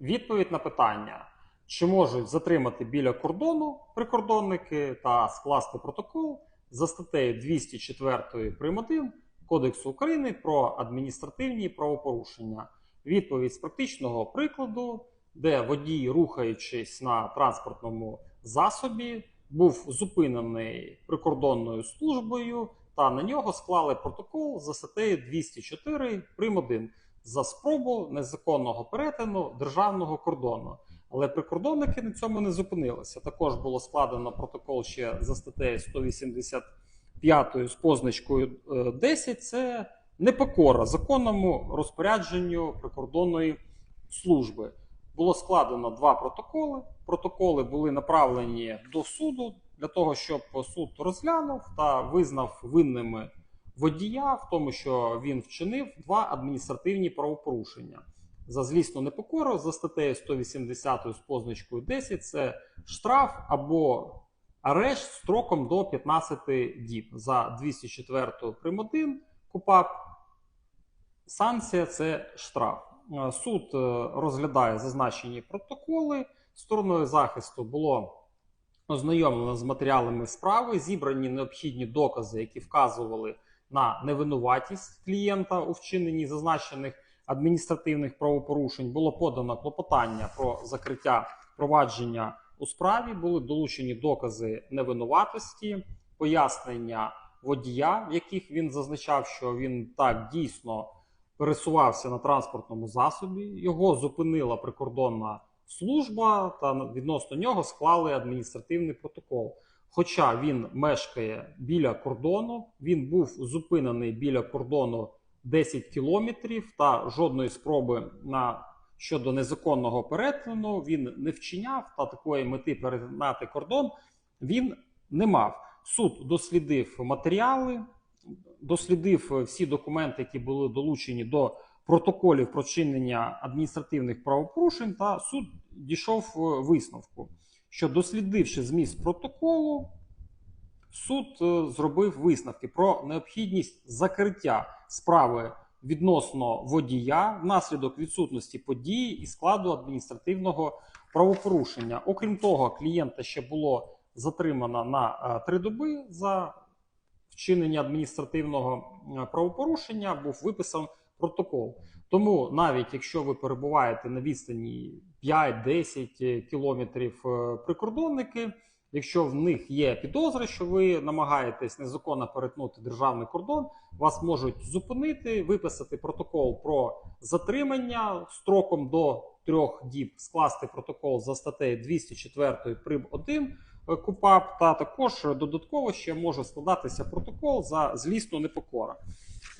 Відповідь на питання, чи можуть затримати біля кордону прикордонники та скласти протокол за статтею 204 прим. 1 Кодексу України про адміністративні правопорушення. Відповідь з практичного прикладу, де водій, рухаючись на транспортному засобі, був зупинений прикордонною службою, та на нього склали протокол за статтею 204 прим. 1 за спробу незаконного перетину державного кордону. Але прикордонники на цьому не зупинилися. Також було складено протокол ще за статтею 185 з позначкою е, 10. Це непокора законному розпорядженню прикордонної служби. Було складено два протоколи. Протоколи були направлені до суду для того, щоб суд розглянув та визнав винними водія в тому, що він вчинив два адміністративні правопорушення. За злісну непокору за статтею 180 з позначкою 10 це штраф або арешт строком до 15 діб. За 204 прим. 1 КУПАП санкція це штраф. Е, Суд е, розглядає зазначені протоколи. Стороною захисту було ознайомлено з матеріалами справи, зібрані необхідні докази, які вказували на невинуватість клієнта у вчиненні зазначених адміністративних правопорушень. Було подано клопотання про закриття провадження у справі. Були долучені докази невинуватості, пояснення водія, в яких він зазначав, що він так дійсно пересувався на транспортному засобі. Його зупинила прикордонна служба, та відносно нього склали адміністративний протокол. Хоча він мешкає біля кордону, він був зупинений біля кордону 10 кілометрів та жодної спроби на щодо незаконного перетину він не вчиняв та такої мети перетинати кордон він не мав. Суд дослідив матеріали, дослідив всі документи, які були долучені до протоколів про чинення адміністративних правопорушень, та суд дійшов е, висновку, що дослідивши зміст протоколу, суд е, зробив висновки про необхідність закриття справи відносно водія внаслідок відсутності події і складу адміністративного правопорушення. Окрім того, клієнта ще було затримано на е, три доби за вчинення адміністративного е, правопорушення, був виписан протокол. Тому навіть якщо ви перебуваєте на відстані 5-10 кілометрів е, прикордонники, якщо в них є підозри, що ви намагаєтесь незаконно перетнути державний кордон, вас можуть зупинити, виписати протокол про затримання строком до трьох діб, скласти протокол за статтею 204 прим. 1 КУПАП, та також додатково ще може складатися протокол за злісну непокора.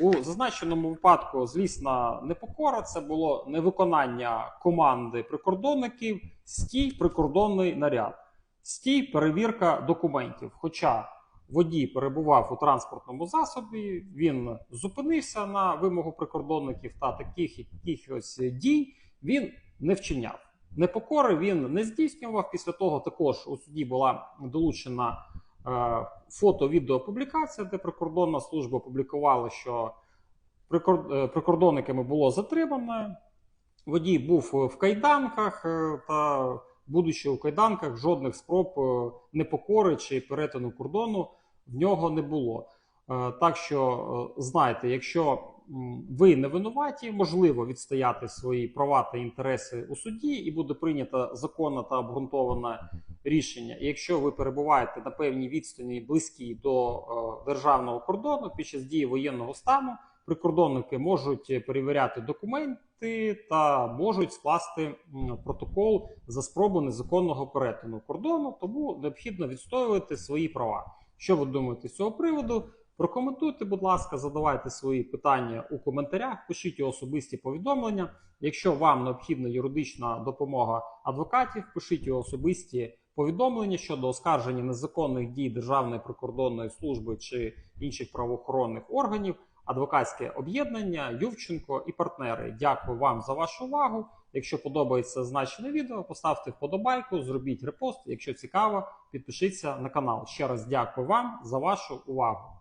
У зазначеному випадку злісна непокора це було невиконання команди прикордонників, стій прикордонний наряд, стій перевірка документів. Хоча водій перебував у транспортному засобі, він зупинився на вимогу прикордонників та таких якихось дій він не вчиняв. Непокори він не здійснював. Після того також у суді була долучена е, фото-відеопублікація, де прикордонна служба опублікувала, що е, прикордонниками було затримано. Водій був в кайданках е, та, будучи у кайданках, жодних спроб непокори чи перетину кордону в нього не було. Так що знайте, якщо ви не винуваті, можливо відстояти свої права та інтереси у суді, і буде прийнято законне та обґрунтоване рішення. І якщо ви перебуваєте на певній відстані близькій до е, державного кордону під час дії воєнного стану, прикордонники можуть перевіряти документи та можуть скласти протокол за спробу незаконного перетину кордону, тому необхідно відстоювати свої права. Що ви думаєте з цього приводу? Прокоментуйте, будь ласка, задавайте свої питання у коментарях, пишіть особисті повідомлення. Якщо вам необхідна юридична допомога адвокатів, пишіть особисті повідомлення щодо оскарження незаконних дій Державної прикордонної служби чи інших правоохоронних органів. Адвокатське об'єднання Ювченко і партнери. Дякую вам за вашу увагу. Якщо подобається значене відео, поставте вподобайку, зробіть репост. Якщо цікаво, підпишіться на канал. Ще раз дякую вам за вашу увагу.